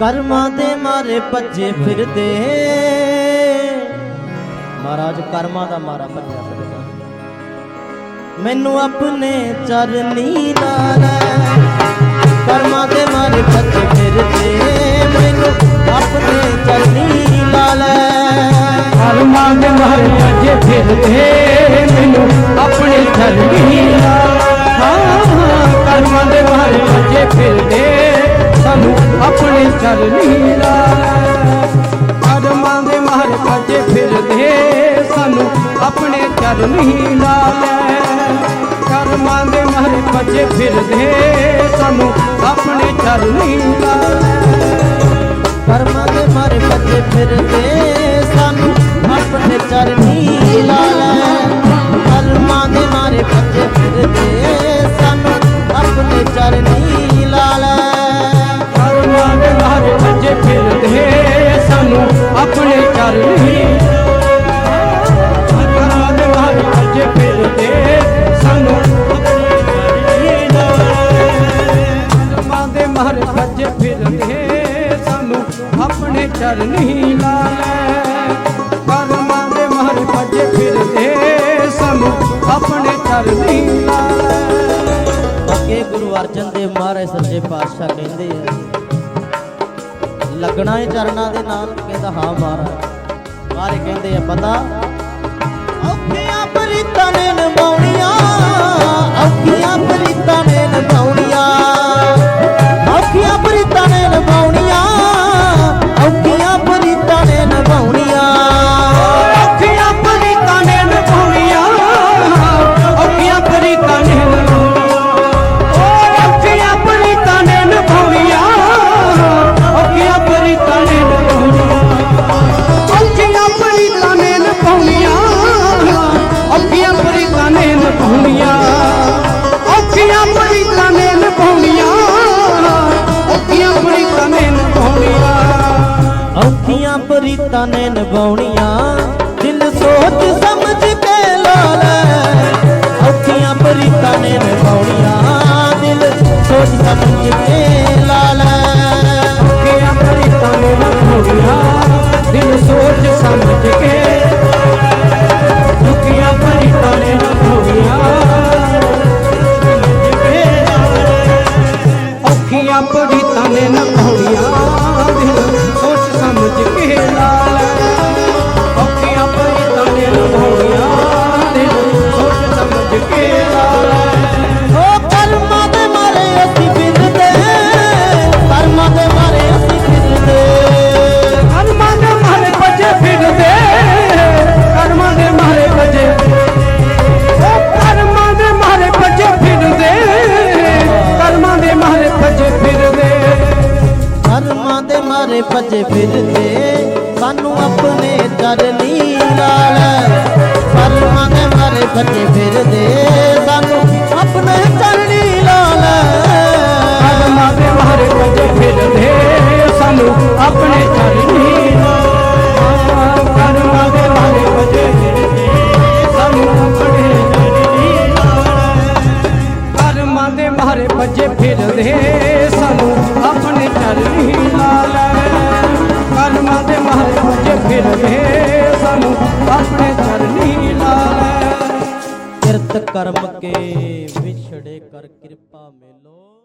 ਕਰਮਾਂ ਦੇ ਮਾਰੇ ਭੱਜੇ ਫਿਰਦੇ। ਮਹਾਰਾਜ, ਕਰਮਾਂ ਦਾ ਮਾਰਾ ਭੱਜਿਆ ਫਿਰਦਾ। ਮੈਨੂੰ ਆਪਣੇ ਚਰਨੀ ਨਾਲ ਕਰਮਾਂ ਦੇ ਮਾਰੇ ਭੱਜੇ ਆਪਣੇ ਚਰਨੀ ਨਾਲ ਕਰਮਾਂ ਦੇ ਮਾਰੇ ਅਜੇ ਫਿਰਦੇ ਸਾਨੂੰ ਆਪਣੇ ਚਰਨੀ ਨਾਲ ਕਰਮਾਂ ਦੇ ਮਾਰੇ ਭੱਜੇ ਫਿਰਦੇ ਸਾਨੂੰ ਆਪਣੇ ਚਰਨੀ ਨਾਲ ਭੱਜੇ ਫਿਰਦੇ ਸਾਨੂੰ ਆਪਣੇ ਚਰਨੀ ਲਾ ਲੈ ਕਰਮਾਂ ਦੇ ਮਾਰੇ ਭੱਜੇ ਫਿਰਦੇ ਸਾਨੂੰ ਆਪਣੇ ਚਰਨੀ ਲਾ ਲੈ ਅੱਗੇ ਗੁਰੂ ਅਰਜਨ ਦੇਵ ਮਹਾਰਾਜ ਸੱਚੇ ਪਾਤਸ਼ਾਹ ਕਹਿੰਦੇ ਆ, ਲੱਗਣਾ ਏ ਚਰਨਾਂ ਦੇ ਨਾਲ, ਕਹਿੰਦਾ ਹਾਂ ਮਹਾਰਾਜ। ਮਹਾਰਾਜ ਕਹਿੰਦੇ ਆ, ਪਤਾ ਪ੍ਰੀਤਾਂ ਨੇ ਨਿਭਾਉਣੀਆਂ ਦਿਲ ਸੋਚ ਸਮਝ ਕੇ ਲਾ ਲੈ ਔਖੀਆਂ ਪ੍ਰੀਤਾਂ ਨੇ ਨਿਭਾਉਣੀਆਂ ਦਿਲ ਸੋਚ ਸਮਝ ਕੇ ਲਾ ਲੈ ਔਖੀਆਂ ਪ੍ਰੀਤਾਂ ਨੇ ਨਿਭਾਉਣੀਆਂ ਦਿਲ ਸੋਚ ਸਮਝ ਕੇ। ਔਖੀਆਂ ਪ੍ਰੀਤਾਂ ਨੇ ਨਿਭਾਉਣੀਆਂ ਔਖੀਆਂ ਪ੍ਰੀਤਾਂ ਨੇ ਨਿਭਾਉਣੀਆਂ ਦਿਲ ਦੇ ਮਾਰੇ ਭੱਜੇ ਫਿਰਦੇ, ਸਾਨੂੰ ਆਪਣੇ ਚਰਨੀ ਨਾਲ ਕਰਮਾਂ ਦੇ ਮਾਰੇ ਭੱਜੇ ਫਿਰਦੇ, ਸਾਨੂੰ ਆਪਣੇ ਚਰਨੀ ਨਾਲ ਕਰਮਾਂ ਦੇ ਮਾਰੇ ਭੱਜੇ ਫਿਰਦੇ, ਸਾਨੂੰ ਆਪਣੇ ਚਰਨੀ ਕਰਮਾਂ ਦੇ ਮਾਰੇ ਭੱਜੇ ਫਿਰਦੇ, ਸਾਨੂੰ ਆਪਣੇ ਚਰਨੀ ਕਰਮਾਂ ਦੇ ਮਾਰੇ ਭੱਜੇ ਫਿਰਦੇ, ਸਾਨੂੰ ਆਪਣੇ ਚਰਨੀ ਭੱਜੇ ਸਾਨੂੰ ਆਪਣੇ ਚਰਨੀ ਲਾ ਕਿਰਤ ਕਰਮ ਕੇ ਵਿਛੜੇ ਕਰ ਕਿਰਪਾ ਮੇਲੋ।